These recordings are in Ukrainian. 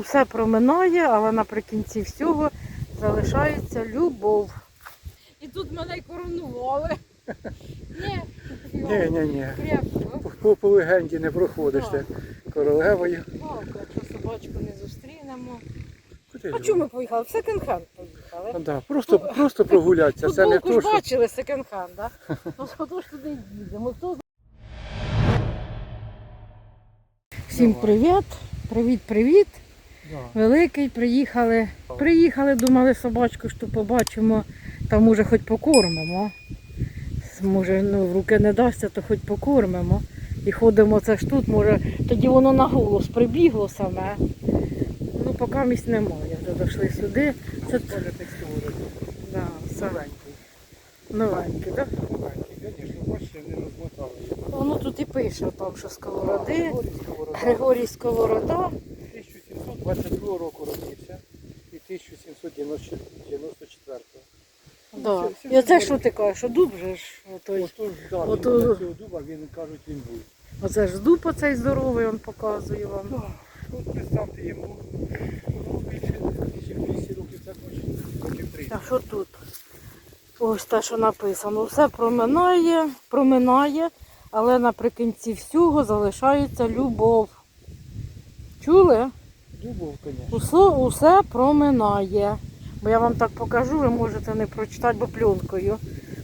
Все проминає, але наприкінці всього залишається любов. І тут мене й коронували. Ні, Ні, ні, ні. По, по, легенді не проходиш ти королевою. Палка, якщо собачку не зустрінемо. Куди А чому ми поїхали? В секонд-хенд поїхали. Ну, да, просто, просто прогулятися. Це не Футболку то, ж що бачили секонд-хенд, да? Ну хто ж туди їдемо? Хто... Всім привіт! Привіт, привіт! Великий, приїхали. Приїхали, думали собачку, що побачимо, та може хоч покормимо. Може, ну, в руки не дасться, то хоч покормимо. І ходимо це ж тут, може, тоді воно на голос прибігло саме. Ну, поки місць немає. Вже дійшли сюди. Це текстури. да, Новенький. новеньке, так? Новенький, звісно, бачите, не розмотали. Воно тут і пише, там, що сковороди. Григорій Сковорода. Григорій Сковорода. 1722 року родився і 1794. Да. І оце що ти кажеш, що дуб же ж отой. Отож, да, Ото- він цього дуба, він, кажуть, він був. Оце ж дуб оцей здоровий, він показує вам. Так, От представте йому, ну, більше ніж 200 років, це точно, років 30. А що тут? Ось те, що написано. Все проминає, проминає, але наприкінці всього залишається любов. Чули? Дубов, звісно. Усе, усе проминає. Бо я вам так покажу, ви можете не прочитати, бо пленкою.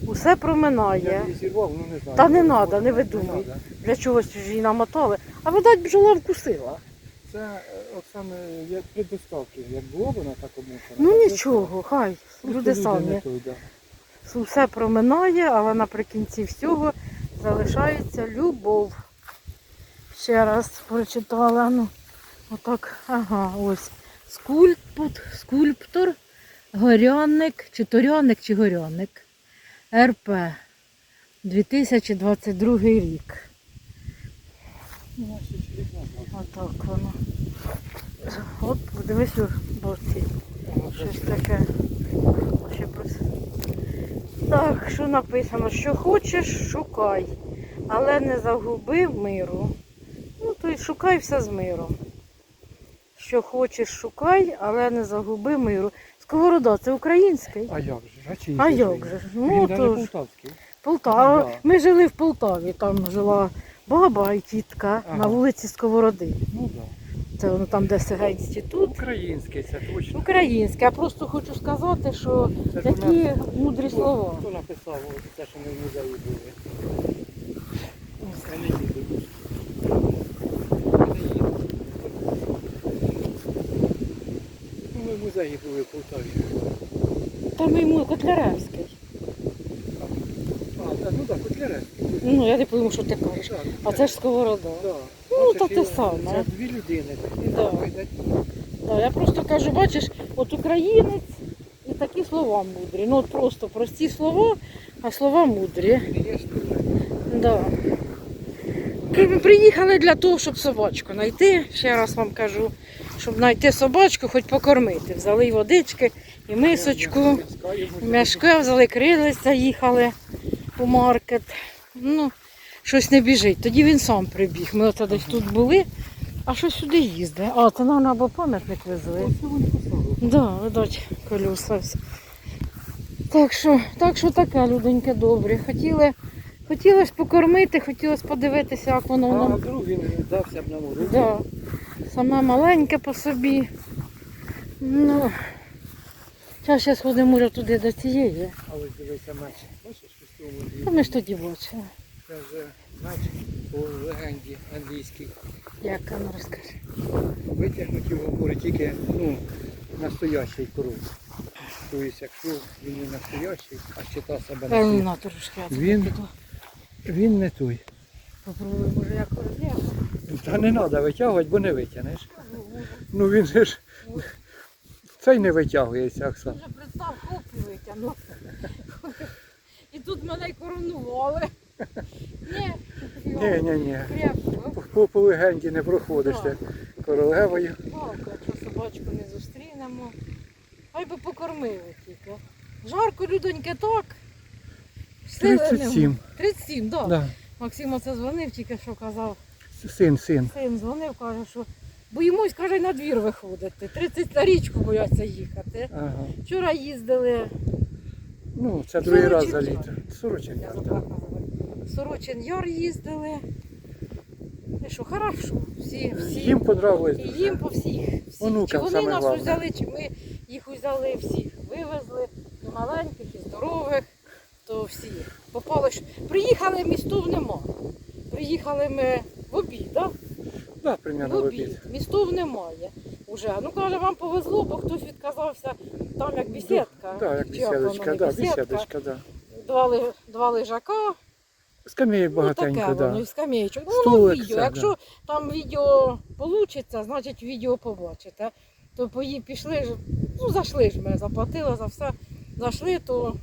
Усе проминає. її зірвав, ну не знаю. Та не надо, не видумуй. Для чогось ж її намотали. А видать, бджола вкусила. Це е, от саме як при доставці, як було вона так обмушена. Ну так нічого, хай. Люди самі. Все проминає, але наприкінці всього залишається любов. Ще раз прочитала. Ну, отак, ага, ось. Скульптор, скульптор, горяник, чи торяник, чи горяник. РП. 2022 рік. Отак воно. От, подивись у боці. Щось таке. Так, що написано? Що хочеш, шукай, але не загуби миру. Ну, то й шукай все з миром. Що хочеш, шукай, але не загуби миру. Сковорода, це український. А як же? ж? А, як же ж? Він Ну, то ж. полтавський. Полтава. Да. Ми жили в Полтаві, там жила баба і тітка Ага. на вулиці Сковороди. Ну так. Це воно там, де СГ інститут. Український, це точно. Українське. Я просто хочу сказати, що Це ж у такі нас- мудрі слова. Хто написав те, що ми в музеї були? Це Не їду. Ну, Ми в музеї були в Полтаві. Там йому Котляревський. А, так, ну так, Котляревський. Ну, я не пойму, що ти кажеш. Так, А це ж сковорода. Да. Ну, то те саме. Це дві людини. Да. Да, я просто кажу, бачиш, от українець і такі слова мудрі. Ну от просто прості слова, а слова мудрі. Да. Приїхали для того, щоб собачку знайти. Ще раз вам кажу, щоб знайти собачку, хоч покормити. Взяли й водички, і мисочку. М'яшка взяли, крилися, їхали у маркет. Ну, щось не біжить. Тоді він сам прибіг. Ми оце десь тут були, а що сюди їздить? А, це нам або пам'ятник везли. Да, видать, колеса. Так що, так що таке, люденьке, добре. Хотіли, хотілося покормити, хотілося подивитися, як воно А воно. вдруг він дався б на морозі. Да. Саме маленьке по собі. Ну, зараз ще сходимо може, туди до цієї. А ось дивися меч. Бачиш, що з Та ми ж тоді бачили. Це вже меч по легенді англійській. Як воно розкаже. Витягнуть його море тільки ну, настоящий коров. Тобто, якщо він не настоящий, а себе Та ні, на на трошки. я Він- піду. Він не той. Попробуй, може, як роз'яв. Та не треба витягувати, бо не витягнеш. Ну він же ж цей не витягується, Оксана. Вже представ, хоп і витягнув. І тут мене й коронували. Ні, Ні, ні, ні. По, по, легенді не проходиш ти королевою. Палка, якщо собачку не зустрінемо. Хай би покормили тільки. Жарко, людоньки, так. Сили нема. 37. 37, так. Да. Да. Максим оце дзвонив, тільки що казав. Син, син. Син дзвонив, каже, що боїмось, каже, на двір виходити. 30 на річку бояться їхати. Ага. Вчора їздили Ну, це другий раз за літо. Сорочинка, Я так. забула, як називається. Сорочин Яр їздили. І що, хорошо. Всі, всі. Їм понравилось. І їм по всіх. всіх. Онукам чи вони саме нас головне. взяли, чи ми їх взяли всіх. Вивезли і маленьких, і здорових, то всі. Попали ж. Приїхали, містов нема. Приїхали ми в обід, так? Да, примерно в обід. Містов немає. Уже. Ну каже, вам повезло, бо хтось відказався там як бесідка. Так, як бесідочка, да, бесідочка, да. Два, ли- два лежака, Скам'яєк ну таке воно, да. і скамеєчок. Ну, воно Столик, відео. все, Якщо там відео вийде, значить відео побачите. То пої- пішли ж, ну зайшли ж ми, заплатили за все. Зайшли, то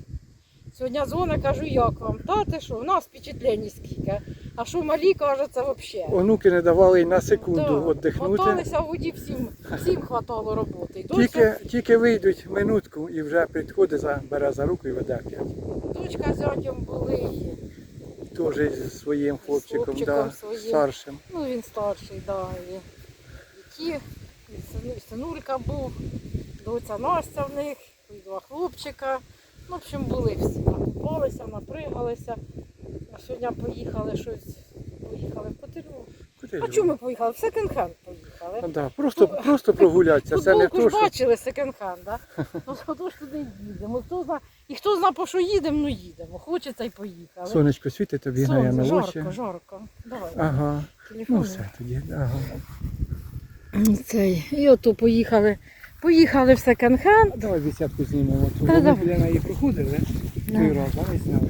сьогодні дзвони, кажу, як вам? Та ти що, у нас впечатлень скільки. А що малі каже, це взагалі. Онуки не давали й на секунду віддихнути. Моталися в воді всім, всім хватало роботи. Тільки, тільки вийдуть минутку і вже підходить, бере за руку і веде опять. дочка з зятем були. Теж зі своїм хлопчиком, хлопчиком да, своїм. старшим. Ну, він старший, да. І, ті, і синулька був, доця Настя в них, і два хлопчика. Ну, в общем, були всі. Накупалися, напригалися. А сьогодні поїхали щось. Поїхали в Котельну. А чому ми поїхали? В секонд-хенд поїхали. А, да, просто, просто прогулятися. Це не то, ж що... бачили секонд-хенд, да? Ну, хто ж туди їдемо? Хто зна... І хто зна, по що їдемо, ну їдемо. Хочеться й поїхали. Сонечко світить тобі грає Сонце, на очі. жарко, жарко. Давай. Ага, телефон. ну все тоді. Ага. Цей. І ото поїхали. Поїхали в секонд-хенд. Давай десятку знімемо. Давай. біля неї проходили. Той раз, давай зняли.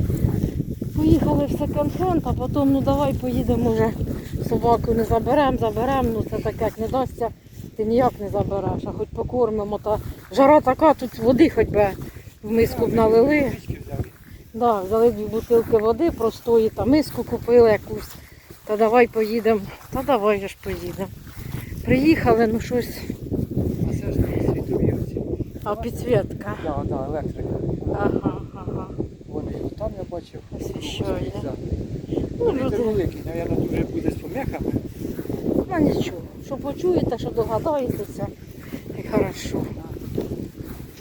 Поїхали в секонд-хенд, а потім, ну давай поїдемо вже. Собаку не заберемо, заберемо, ну це так як не дасться, ти ніяк не забереш, а хоч покормимо. Та жара така, тут води хоч би в миску б налили. Взяли. Да, взяли дві бутилки води простої, та миску купили якусь. Та давай поїдемо. Та давай же ж поїдемо. Приїхали, ну щось, А це ж там світові оці. А підсвітка. Да, да, електрика. Ага, ага. Вони там я бачив. Освіщає. Ну, люди. великий, мабуть, дуже буде з помехами. Ну нічого, що почуєте, що догадаєтеся, і хорошо.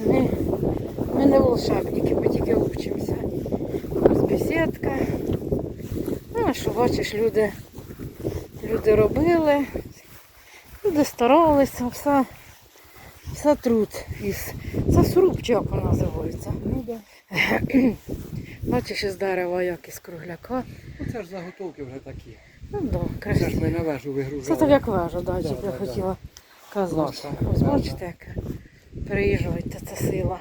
Ми, ми не волшебники, ми тільки вчимося. Ось бесідка. Ну, а що бачиш, люди, люди робили, люди старалися, все, все труд. Із, це сруб, чи як воно називається. Ну да. Бачиш із дерева, як із кругляка. Ну це ж заготовки вже такі. Ну да, Це ж ми на вежу Це так як вежа, да, Да, да, хотіла казати. Наша Ось бачите, яка. Приїжджайте, це сила.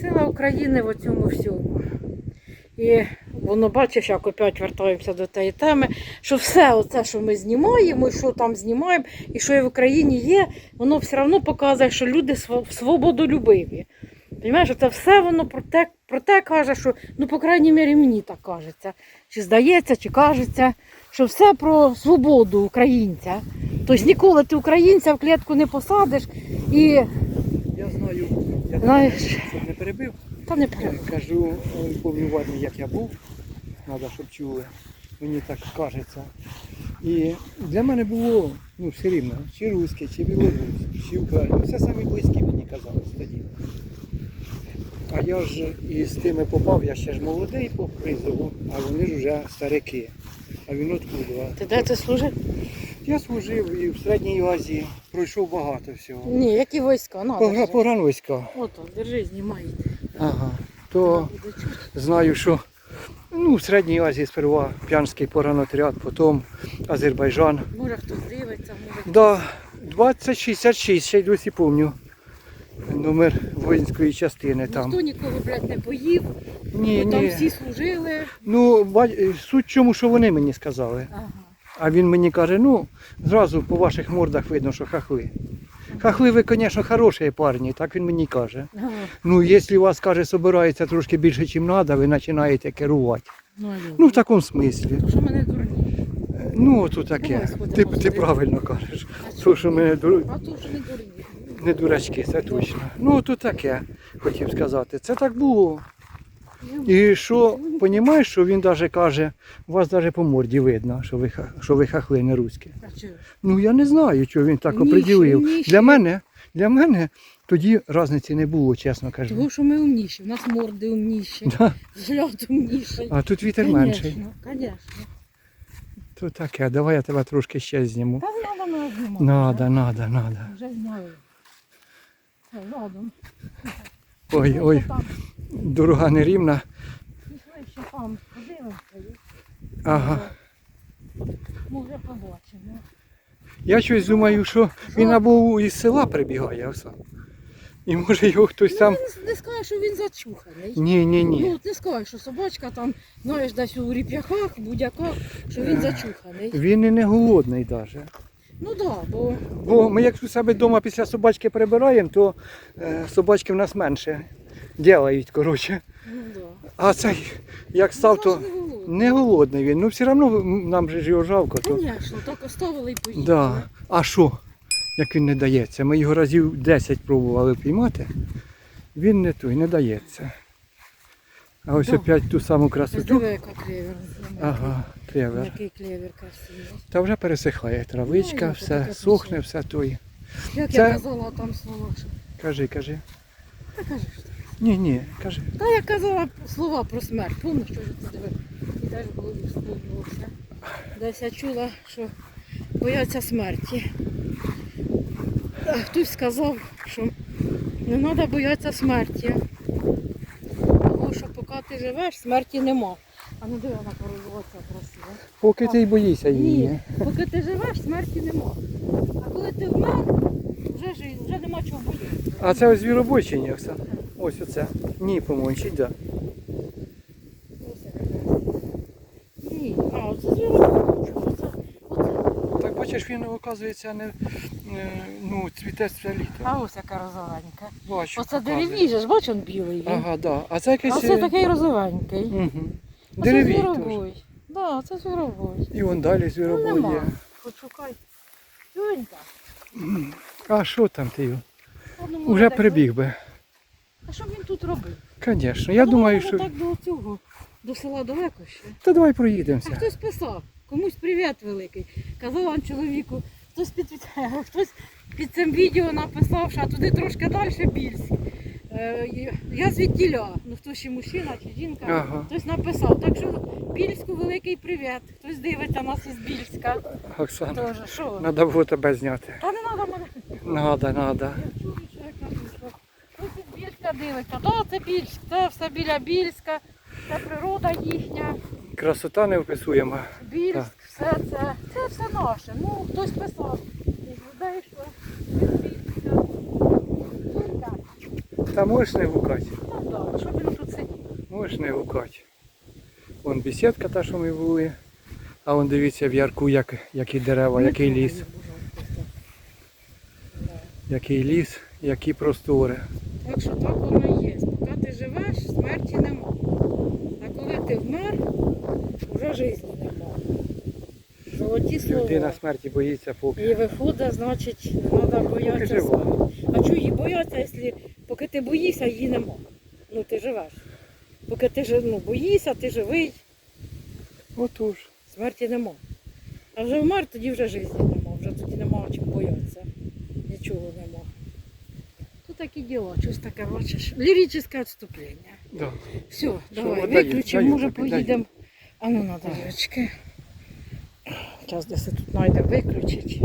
Сила України в цьому всьому. І воно бачиш, як опять вертаємося до тієї теми, що все оце, що ми знімаємо, і що там знімаємо, і що і в Україні є, воно все одно показує, що люди св- свободолюбиві. Розумієш, це все воно про те, про те каже, що, ну, по крайній мірі, мені так кажеться. Чи здається, чи кажеться, що все про свободу українця. Тобто ніколи ти українця в клітку не посадиш і Я знаю, я Знаєш. не перебив. та не Я кажу, в армії, як я був, треба, щоб чули. Мені так кажеться. І для мене було ну, все рівно, чи русське, чи білорус, чи українське. Все самі близькі мені казалось тоді. А я ж із тими попав, я ще ж молодий по призову, а вони ж вже старики. А він откуда? Ти де ти служив? Я служив і в Середній Азії, пройшов багато всього. Ні, які війська? Надо Погра- ж. Погранвойська. Ото, держи, знімай. Ага. То знаю, що ну, в Середній Азії сперва П'янський погранотряд, потім Азербайджан. Може хтось дивиться, може. Да, 2066, ще й досі пам'ятаю. Номер воїнської частини там. Ніхто нікого, блядь, не поїв, Ні, бо там всі служили. Ну, суть в чому, що вони мені сказали. Ага. А він мені каже, ну, зразу по ваших мордах видно, що хахли. Хахли ви, звісно, хороші парні, так він мені каже. Ага. Ну, якщо у вас, каже, собирається трошки більше, ніж треба, ви починаєте керувати. Ну. Ну, в такому смислі. що мене дурні. Ну, ото таке. Сходимо Ти, ти правильно кажеш. А То, що А то, що не дурні. не дурачки, це точно. Ну, то таке, хотів сказати. Це так було. І що, розумієш, що він навіть каже, у вас навіть по морді видно, що ви, що ви хахли не руські. Ну я не знаю, чого він так оприділив. Для мене, для мене тоді різниці не було, чесно кажу. Того, що ми умніші, у нас морди умніші, Да. зльот умніший. А тут вітер менший. Звісно, звісно. То таке, давай я тебе трошки ще зніму. Та треба мене знімати. Надо, надо, надо. Вже. Все, ладно. Ой, ой, дорога нерівна. пішли ще там, подивимося. Ага. Може побачимо. Я щось думаю, що він або із села прибігає все. І може його хтось там. Ну, не скажеш, що він зачуханий. Ні, ні, ні. Ну, ти скажеш, що собачка там, знаєш, десь у ріп'яках, будь-яках, що він зачуханий. Він і не голодний навіть. Ну так, да, бо Бо ми як у себе вдома після собачки прибираємо, то е, собачки в нас менше ділають, коротше. ну да. А цей, як став, то Ну, ж не голодний. не голодний він. Ну все одно нам же ж його жалко. То... Звісно, так оставили і поїхали. Да. А що? Як він не дається? Ми його разів 10 пробували піймати. Він не той, не дається. А ось Да. опять ту саму Ось красоту. диви, яка клевер. Ага, клевер. Який клевер красивий. Та вже пересихає травичка, Ну, все таке сохне, все той. Як Це- я казала там слова, що... Кажи, кажи. Та кажи, що. Ні, ні, кажи. Та я казала слова про смерть. Помниш, що ти диви? І теж в голові вспомнилося. Десь я чула, що бояться смерті. А хтось сказав, що не треба боятися смерті. Тому що поки ти живеш, смерті нема. А ну диви, вона порозуватися красиво. Поки ти й боїшся її. Ні, поки ти живеш, смерті нема. А коли ти вмер, вже, жи- вже нема чого. А це ось звіробой чи? Оксан? Ось оце. Ні, по-моєму, чи да. Ні, а оце звіробой. Оце, оце. Так бачиш, він, оказується, не, е, ну, цвіте все літо. А ось яка розовенька. Бачу. Оце показує. деревіжеш, бач, він білий. Він. Ага, да. А це якийсь. А це такий розовенький. Угу. Оце Деревій теж. звіробой. Так, це звіробой. І вон далі Ну, звіробой нема. є. Почукай. Тюнька. А що там ти? його? Воно Уже прибіг би. А що він тут робив? Звісно. Я Ну, думаю, що. так до цього, до села далеко ще. Та давай А хтось писав, комусь привіт великий. Казав вам чоловіку, хтось під, хтось під цим відео написав, що туди трошки далі Більськ. Е, Я звідтіля, ну хто ще мужчина чи жінка, Ага. хтось написав. Так що Більську великий привіт. Хтось дивиться нас із Більська. Оксана, треба було тебе зняти. Та не треба мене. Надо, надо. Я чую, що я кажу, що Більська дивиться. Да, це Більськ, це все біля Більська, це природа їхня. Красота неописуєма. Більськ, Так. все це, це все наше. Ну, хтось писав людей, що Більська. Та можеш не гукати. Ну, добре, що він тут сидів? Можеш не гукати. Вон бесідка та, що ми були. А вон дивіться в ярку, як, які дерева, який ліс. Який ліс, які простори. Так що так воно і є. Поки ти живеш, смерті нема. А коли ти вмер, вже житті нема. Золоті слова. Людина смерті боїться поки. І виходить, значить, треба боятися. А чого її бояться, якщо поки ти боїшся, її нема. Ну ти живеш. Поки ти ну, боїшся, ти живий, Отож. смерті нема. А вже вмер, тоді вже житті нема, вже тоді нема чим боятися. Нічого нема. Тут такі діла, щось таке бачиш. Ліричне відступлення. Да. Все, давай, виключимо, може даю. поїдемо. А ну надо, дівчатки. Зараз десь тут знайдемо виключити.